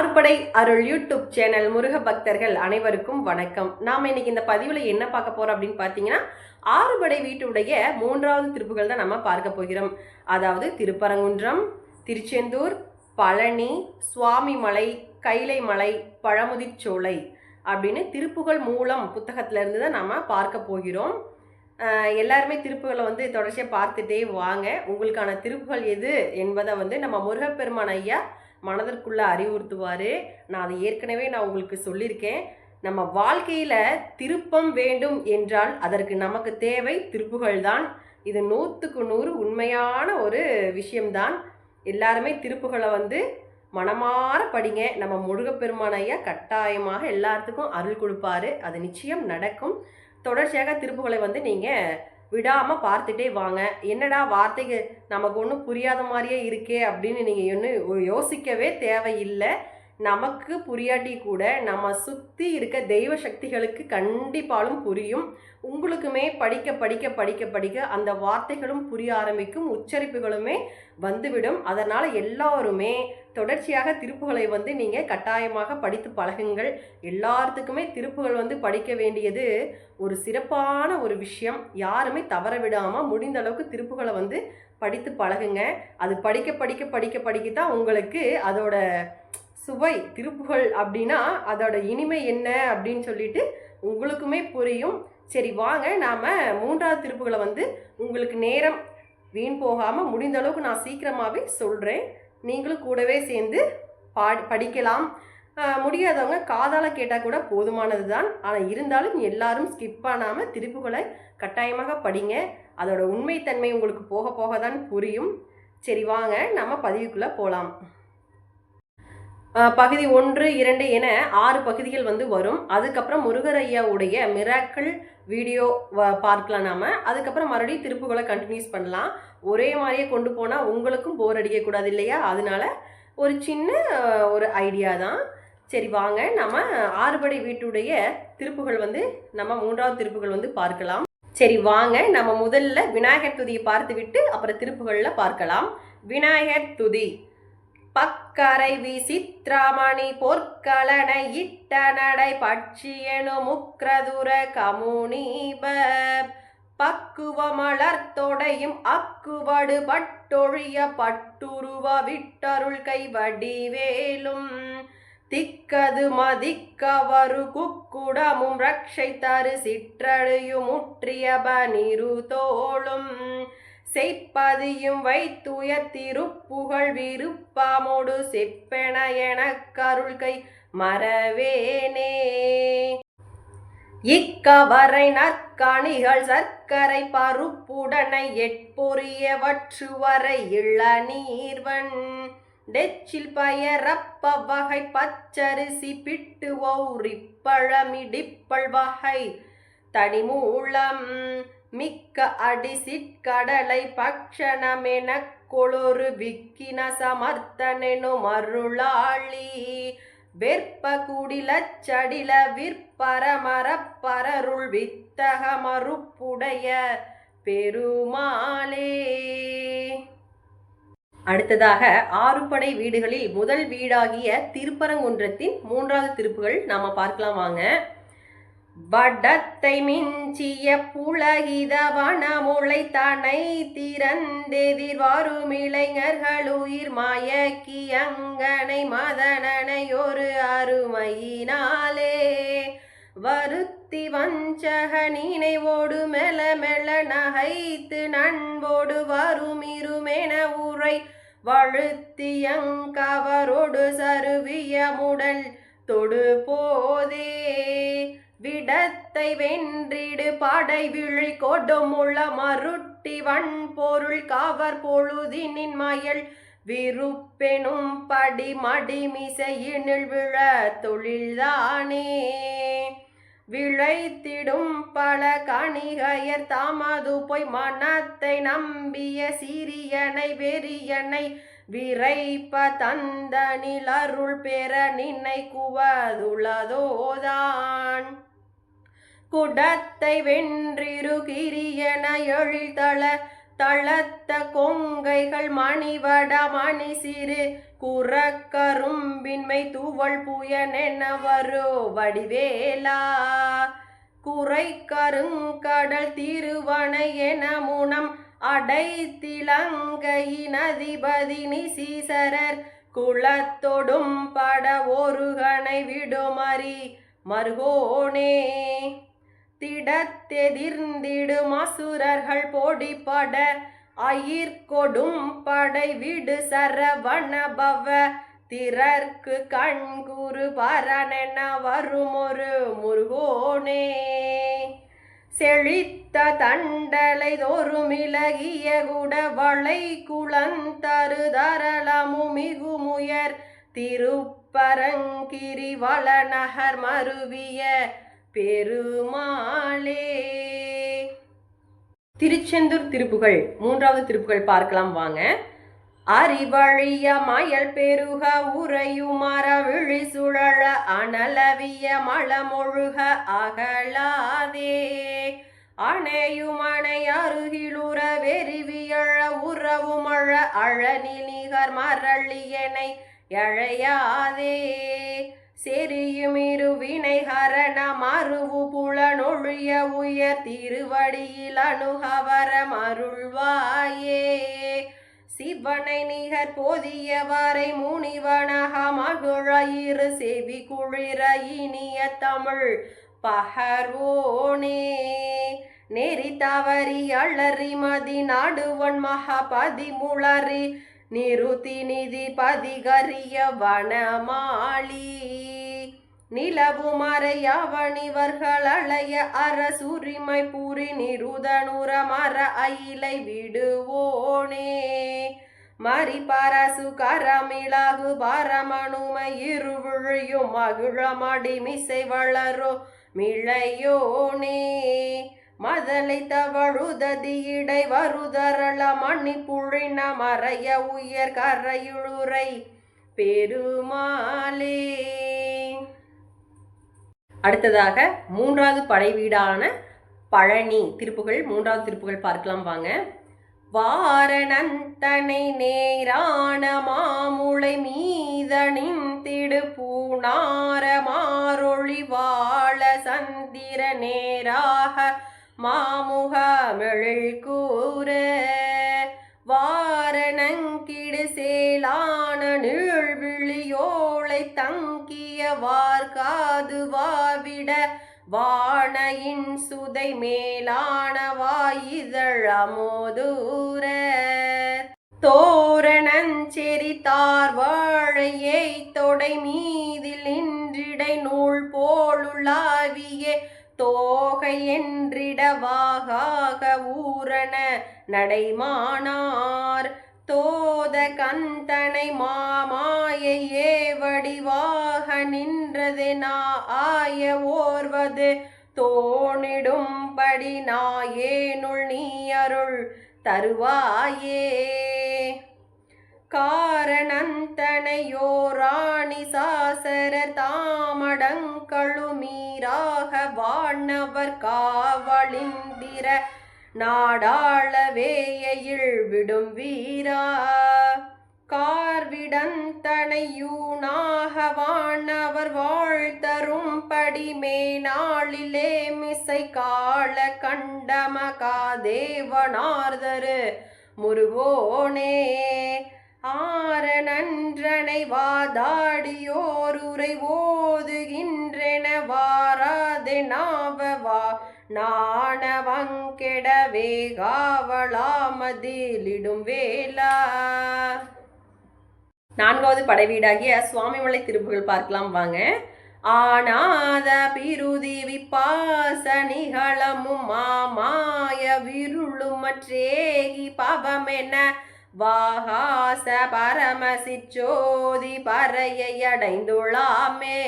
ஆறுபடை அருள் YouTube channel Muruga பக்தர்கள் அனைவருக்கும் வணக்கம். நாம் இன்னைக்கு இந்த பதிவில் என்ன பார்க்க போகிறோம் அப்படின்னு பார்த்தீங்கன்னா ஆறுபடை வீட்டுடைய மூன்றாவது திருப்புகள் தான் நம்ம பார்க்க போகிறோம். அதாவது திருப்பரங்குன்றம் திருச்செந்தூர் பழனி சுவாமிமலை கைலைமலை பழமுதிர்ச்சோலை அப்படின்னு திருப்புகள் மூலம் புத்தகத்திலேருந்து தான் நம்ம பார்க்க போகிறோம். எல்லாருமே திருப்புகளை வந்து தொடர்ச்சியாக பார்த்துட்டே வாங்க. உங்களுக்கான திருப்புகள் எது என்பதை வந்து நம்ம முருகப்பெருமான் ஐயா மனதிற்குள்ளே அறிவுறுத்துவார். நான் அதை ஏற்கனவே நான் உங்களுக்கு சொல்லியிருக்கேன். நம்ம வாழ்க்கையில் திருப்பம் வேண்டும் என்றால் அதற்கு நமக்கு தேவை திருப்புகள் தான் இது நூற்றுக்கு நூறு உண்மையான ஒரு விஷயம்தான். எல்லாருமே திருப்புகளை வந்து மனமாற படிங்க. நம்ம முருகப்பெருமானையா கட்டாயமாக எல்லாத்துக்கும் அருள் கொடுப்பாரு. அது நிச்சயம் நடக்கும். தொடர்ச்சியாக திருப்புகளை வந்து நீங்கள் விடாமல் பார்த்துட்டே வாங்க. என்னடா வார்த்தைக்கு நமக்கு ஒன்றும் புரியாத மாதிரியே இருக்கே அப்படின்னு நீங்கள் ஒன்றும் யோசிக்கவே தேவையில்லை. நமக்கு புரியாட்டி கூட நம்ம சுற்றி இருக்க தெய்வ சக்திகளுக்கு கண்டிப்பாலும் புரியும். உங்களுக்குமே படிக்க படிக்க படிக்க படிக்க அந்த வார்த்தைகளும் புரிய ஆரம்பிக்கும். உச்சரிப்புகளுமே வந்துவிடும். அதனால் எல்லாருமே தொடர்ச்சியாக திருப்புகளை வந்து நீங்கள் கட்டாயமாக படித்து பழகுங்கள். எல்லாத்துக்குமே திருப்புகள் வந்து படிக்க வேண்டியது ஒரு சிறப்பான ஒரு விஷயம். யாருமே தவற விடாமல் முடிந்த அளவுக்கு திருப்புகளை வந்து படித்து பழகுங்க. அது படிக்க படிக்க படிக்க படிக்க தான் உங்களுக்கு அதோட சுவை திருப்புகள் அப்படின்னா அதோட இனிமை என்ன அப்படின்னு சொல்லிட்டு உங்களுக்குமே புரியும். சரி வாங்க. நாம் மூன்றாவது திருப்புகளை வந்து உங்களுக்கு நேரம் வீண் போகாமல் முடிந்த அளவுக்கு நான் சீக்கிரமாகவே சொல்கிறேன் நீங்களும் கூடவே சேர்ந்து பாடி படிக்கலாம். முடியாதவங்க காதால் கேட்டால் கூட போதுமானது தான் ஆனால் இருந்தாலும் எல்லாரும் ஸ்கிப் பண்ணாமல் திருப்புகளை கட்டாயமாக படிங்க. அதோட உண்மைத்தன்மை உங்களுக்கு போக போக தான் புரியும். சரி வாங்க. நம்ம பதிவுக்குள்ளே போகலாம் பகுதி ஒன்று இரண்டு என ஆறு பகுதிகள் வந்து வரும். அதுக்கப்புறம் முருகர் ஐயாவுடைய மிராக்கள் வீடியோ வ- பார்க்கலாம் நாம. அதுக்கப்புறம் மறுபடியும் திருப்புகளை கண்டினியூஸ் பண்ணலாம். ஒரே மாதிரியே கொண்டு போனால் உங்களுக்கும் போர் அடிக்கக்கூடாது இல்லையா? அதனால ஒரு சின்ன ஒரு ஐடியா தான். சரி வாங்க. நம்ம ஆறுபடை வீட்டுடைய திருப்புகள் வந்து நம்ம மூன்றாவது திருப்புகள் வந்து பார்க்கலாம். சரி வாங்க. நம்ம முதல்ல விநாயகர் துதியை பார்த்து விட்டு அப்புறம் திருப்புகளில் பார்க்கலாம். விநாயகர் துதி. பக்கரை விசித்ரமணி பொற்கலனை இட்ட நடை பட்சியனு முக்ரதுர கமுனீப பக்குவ மலர்த்தொடையும் அக்குவடு பட்டொழிய பட்டுருவ விட்டருள் கை வடிவேலும் திக்கது மதிக்கவரு குக்குடமும் ரக்ஷை தரு சிற்றழியும் முற்றியப நிருதோளும். தோளும் செய்ப்பதியும் வைத்துய திருப்புகழ் விருப்பாமோடு செப்பென எனக் கருள் கை மறவேனே. இக்கவரை நற்கணிகள் சர்க்கரை பருப்புடனை எட்பொறியவற்று இள இளநீர்வன் டெச்சில் பயரப்ப வகை பச்சரிசி பிட்டு ஒரிப்பழமிடிப்பள் வகை தனிமூலம். மிக்க அடிசிற்கடலை பக்ஷணமெனக் கொளொரு விக்கின சமர்த்தனெனும் அருளாளி வெற்ப குடிலச்சடில விற்பரமரப்பரருள் வித்தக மறுப்புடைய பெருமாளே. அடுத்ததாக ஆறுபடை வீடுகளில் முதல் வீடாகிய திருப்பரங்குன்றத்தின் மூன்றாவது திருப்புகள் நாம பார்க்கலாம் வாங்க. வடத்தை மிஞ்சிய புலகித வனமுளை தனை திறந்தெதிர் வரும் இளைஞர்கள் உயிர் மயக்கி அங்கனை மதனனை ஒரு அருமையினாலே. வருத்தி வஞ்சக நினைவோடு மெல மெல நகைத்து நண்போடு வரும் இருமென உரை வழுத்தியங்கவரோடு சருவிய முடல் தொடு போதே விடத்தை வென்றிடு படை விழி கொடுமுள்ள மருட்டி வன் பொருள் காவர் பொழுதினின் மயல். விருப்பெனும் படி மடிமிசையினில் விழ தொழில்தானே. விழைத்திடும் பல கணிகையர் தாமது போய் மனத்தை நம்பிய சிறியனை வெறியனை விரைப்ப தந்தனில் அருள் பெற நினைக்குவதுளதோதான் குடத்தை வென்றிரு கிரியன எழில்தள தளத்த கொங்கைகள் மணிவட மணி சிறு குறக்கரும்பின்மை தூவல் புயனென வரோ வடிவேலா. குறை கருங்கடல் திருவனை என முனம் அடைத்திலங்கையின் அதிபதி நிசீசரர் குளத்தொடும் பட ஒருகனை விடுமறி மருகோனே திடத்தெதிர்ந்திடும் அசுரர்கள் போடிப்பட அயிர்கொடும் படை விடு சரவணபவ திறர்க்கு கண்குரு பரனென வருமொரு முருகோனே. செழித்த தண்டலை தோறுமிலகிய குடவளை குளந்தரு தரளமு மிகுமுயர். திருப்பரங்கிரி வளநகர் மருவிய பெருமாளே. திருச்செந்தூர் திருப்புகள் மூன்றாவது திருப்புகள் பார்க்கலாம் வாங்க. அறிவழிய மயல் பெருக உறையுமர விழி சுழல அனலவிய மலமொழுக அகலாதே. அணையுமனை அருகிலுற வெறிவியழ உறவுமழ அழனி நிகர் மரளியனை எழையாதே. செரியும் இருவினை மறுவு புலனொழிய உயர் திருவடியில் அணுகவர மருள்வாயே. சிவனை நிகர் போதியவரை முனிவனக மகிழ செவி குளிர இனிய தமிழ் பகர்வோனே. நெறி தவறி அள்ளறி மதி நாடுவன் மகபதி முளறி நிருதி நிதி பதிகரிய வனமாளி. நிலவு மறையவனிவர்கள் அரசுரிமை பூரி நிருதனுர மர அயிலை விடுவோனே. மறிபரசு கரமிளகு பரமணுமை இருவிழியும் மகிழமடி மிசை வளரோ மிழையோனே மதலை தவழுததியடை வருதரள மணி புழின மறைய உயர் கரையுளுரை பெருமாளே. அடுத்ததாக மூன்றாவது படை வீடான பழனி திருப்புகள் மூன்றாவது திருப்புகள் பார்க்கலாம் வாங்க. வாரணந்தனை நேரான மாமுளை மீதனின் திடுப்பூணார பூணார மாரொளி வாழ சந்திர நேராக மாமுகமிழில் கூற. வாரணங்கிடு சேலான நிழ் தங்கிய வார்காது வாவிட வாணையின் சுதை மேலானவாயிதழ் அமோதூர. தோரணஞ்செறி தார் வாழையை தொடை மீதில் இன்றிடை நூல் போலுலாவியே தோகை என்றிடவாக ஊரண நடைமானார். தோத கந்தனை மாமாய் நின்றது நா ஆய ஓர்வது. தோணிடும்படி நாயேனுள் நீ அருள் தருவாயே. காரணந்தனையோராணி சாசர தாமடங்களுமீராக வாணவர் காவலிந்திர. நாடாளவேயில் விடும் வீரா. கார்விடந்தனையூனாக வானவர் வாழ்த்தரும்படி மேனாளிலே மிசை கால கண்டமகாதேவனார்தரு. முருகோனே ஆர நன்றனை வாதாடியோருரை ஓதுகின்றன வாராதெனாவவா நாணவங்கெடவே காவலாமதிலிடும் வேலா நான்காவது படைவீடாகிய சுவாமிமலை திருப்புகள் பார்க்கலாம் வாங்க. ஆனாத பிருதி விப்பாச நிகழமும் மாமாய விருளுமற்றேகி பவமென வாகாச பரமசிச்சோதி பறையை அடைந்துள்ளாமே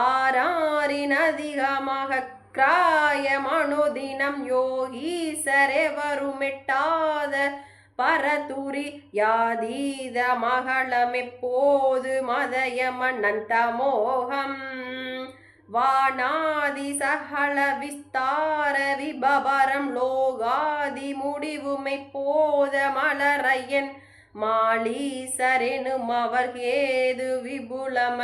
ஆராரின் அதிகமாக கிராய மனுதினம் யோகீசரே வருமெட்டாத பரதுரி யாதீத மகளமெப்போது மதயமன்னன் மோகம் வானாதி சகல விஸ்தார விபவரம் லோகாதி முடிவுமை போத மலரையன் மாளீசரெனும் அவர் கேது விபுலம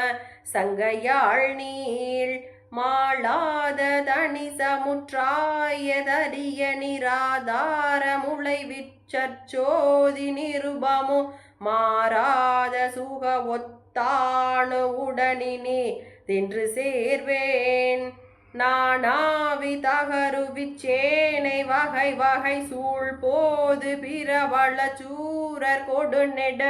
சங்கையாள் நீள். மாளாத தனி சமுற்றாயதரிய நிராதார முளை நிருபமோ மாறாத சுக ஒத்தானு உடனினே தின்று சேர்வேன். நானாவி தகருவிச்சேனை வகை வகை சூழ் போது பிறவள சூரர் கொடுநெட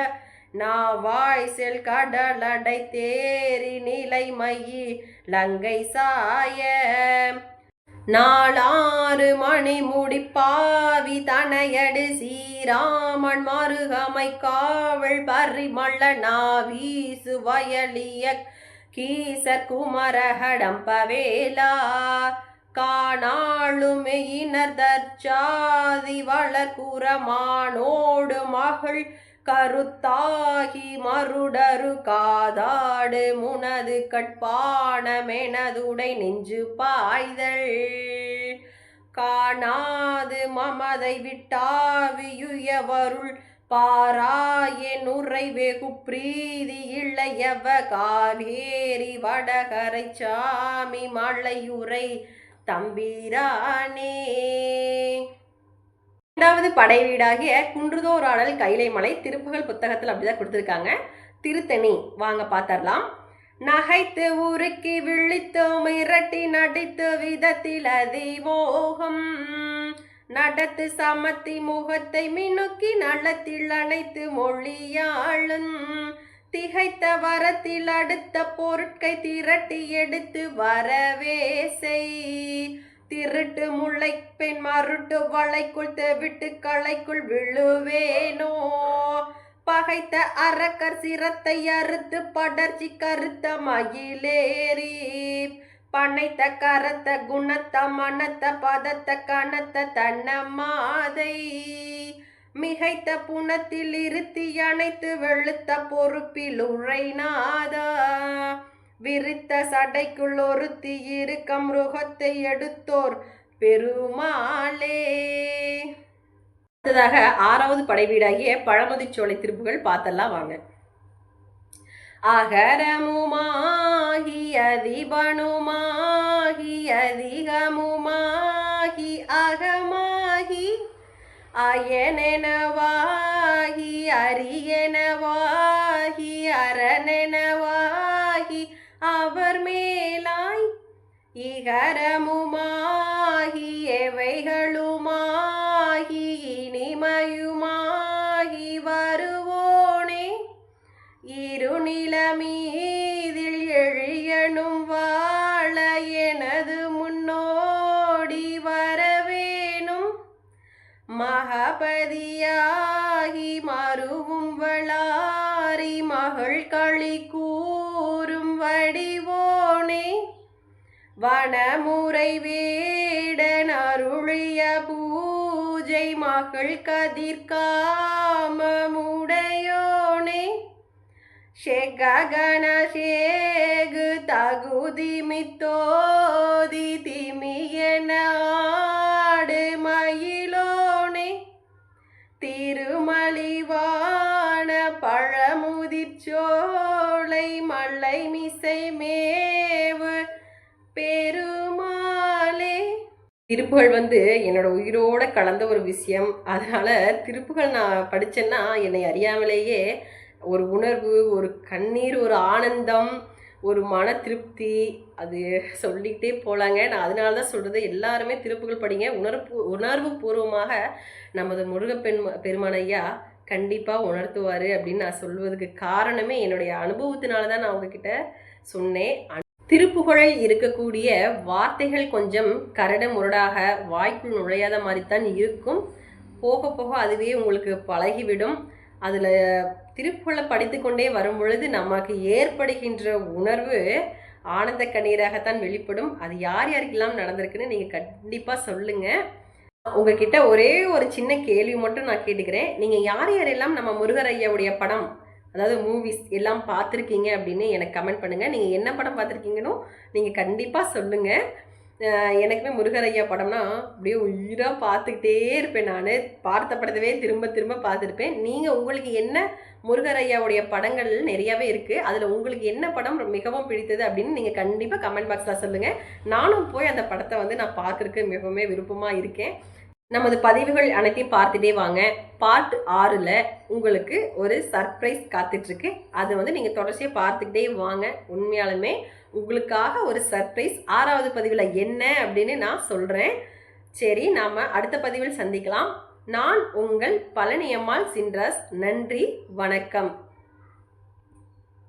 நாவாய் செல் கடலடை தேரி நிலைமயி லங்கை சாய. நாளாறு மணி முடிப்பாவி தனையடு சீராமன் மருகமை காவல் பரிமள நாவீசு வயலிய கீசர் குமரகடம்பவேலா காணாளுமையினர் தற்சாதி வளர்குறமானோடு மகள் கருத்தாகி மருடரு காதாடு முனது கட்பானமெனதுடை நெஞ்சு பாய்தல். காணாது மமதை விட்டாவியுயவருள் பாராயன் உரை வெகு பிரீதி இளையவ காவேரி வடகரை சாமி மலையுரை தம்பிரானே. இரண்டாவது படை வீடாகிய குன்றுதோராடல் கைலைமலை திருப்புகழ் புத்தகத்தில் அப்படிதான் கொடுத்துருக்காங்க. திருத்தணி வாங்க பார்த்தரலாம் நகைத்து உருக்கி விழித்து மிரட்டி நடித்து விதத்தில் அதிமோகம். நடத்து சமத்தி முகத்தை மினுக்கி நலத்தில் அணைத்து மொழியாளும். திகைத்த வரத்தில் அடுத்த பொருட்கை திரட்டி எடுத்து வரவே செய். திருட்டு முளை பெண் மருட்டு வளைக்குள் தெவிட்டு களைக்குள் விழுவேனோ? பகைத்த அரக்கர் சிரத்தை அறுத்து படர்ச்சி கருத்த மயிலேறி பனைத்த கரத்த குணத்த மனத்த பதத்த கனத்த தன்ன மாதை மிகைத்த புனத்தில் இருத்தி அணைத்து வெளுத்த பொறுப்பில் உரைநாதா விரித்த சடைக்குள் ஒருத்தி இருக்க கம்ருகத்தை எடுத்தோர் பெருமாளே. அடுத்ததாக ஆறாவது படை வீடாகிய திருப்புகள் பார்த்தெல்லாம் வாங்க. அகரமுமாகி அதிபனுமாகி அதிகமுமாகி அகமாகி அயனெனவாகி அரியனவா இகரமுமாகி எவைகளுமாகி இனிமையுமாகி வருவோனே. இருநிலமீதில் எழியனும் வாழ எனது முன்னோடி வரவேணும். மகபதியாகி வனமுறை வேடன் அருளிய பூஜை மகள் கதிர்காமமுடையோனே. ஷெககன ஷேகு தகுதி திருப்புகள் வந்து என்னோட உயிரோட கலந்த ஒரு விஷயம். அதனால் திருப்புகள் நான் படித்தேன்னா என்னை அறியாமலேயே ஒரு உணர்வு ஒரு கண்ணீர் ஒரு ஆனந்தம் ஒரு மன திருப்தி அது சொல்லிக்கிட்டே போகலாங்க நான் அதனால தான் சொல்கிறது எல்லாருமே திருப்புகள் படிங்க. உணர்வு உணர்வு பூர்வமாக நமது முருகப்பெண் பெருமானையா கண்டிப்பாக உணர்த்துவார் அப்படின்னு நான் சொல்வதுக்கு காரணமே என்னுடைய அனுபவத்தினால தான் நான் அவங்கக்கிட்ட சொன்னேன். திருப்புகழில் இருக்கக்கூடிய வார்த்தைகள் கொஞ்சம் கரடு முரடாக வாய்க்குள் நுழையாத மாதிரி தான் இருக்கும். போக போக அதுவே உங்களுக்கு பழகிவிடும். அதில் திருப்புகழை படித்து கொண்டே வரும் பொழுது நமக்கு ஏற்படுகின்ற உணர்வு ஆனந்த கண்ணீராகத்தான் வெளிப்படும். அது யார் யாருக்கெல்லாம் நடந்திருக்குன்னு நீங்கள் கண்டிப்பாக சொல்லுங்கள் உங்ககிட்ட ஒரே ஒரு சின்ன கேள்வி மட்டும் நான் கேட்டுக்கிறேன். நீங்கள் யார் யாரெல்லாம் நம்ம முருகரையாவுடைய படம் அதாவது மூவிஸ் எல்லாம் பார்த்துருக்கீங்க அப்படின்னு எனக்கு கமெண்ட் பண்ணுங்கள் நீங்கள் என்ன படம் பார்த்துருக்கீங்கன்னு நீங்கள் கண்டிப்பாக சொல்லுங்கள் எனக்குமே முருகரையா படம்னா அப்படியே உயிராக பார்த்துக்கிட்டே இருப்பேன் நான். பார்த்த படத்தவே திரும்ப திரும்ப பார்த்துருப்பேன். நீங்கள் உங்களுக்கு என்ன முருகரையாவுடைய படங்கள் நிறையாவே இருக்குது அதில் உங்களுக்கு என்ன படம் மிகவும் பிடித்தது அப்படின்னு நீங்கள் கண்டிப்பாக கமெண்ட் பாக்ஸில் சொல்லுங்கள் நானும் போய் அந்த படத்தை வந்து நான் பார்க்குறதுக்கு மிகவும் விருப்பமாக இருக்கேன். நமது பதிவுகள் அனைத்தையும் பார்த்துட்டே வாங்க. பார்ட் ஆறில் உங்களுக்கு ஒரு சர்ப்ரைஸ் காத்துட்ருக்கு. அது வந்து நீங்கள் தொடர்ச்சியாக பார்த்துக்கிட்டே வாங்க. உண்மையாலுமே உங்களுக்காக ஒரு சர்ப்ரைஸ் ஆறாவது பதிவில் என்ன அப்படின்னு நான் சொல்கிறேன் சரி நாம் அடுத்த பதிவில் சந்திக்கலாம். நான் உங்கள் பழனியம்மாள் சின்ராஸ். நன்றி வணக்கம்.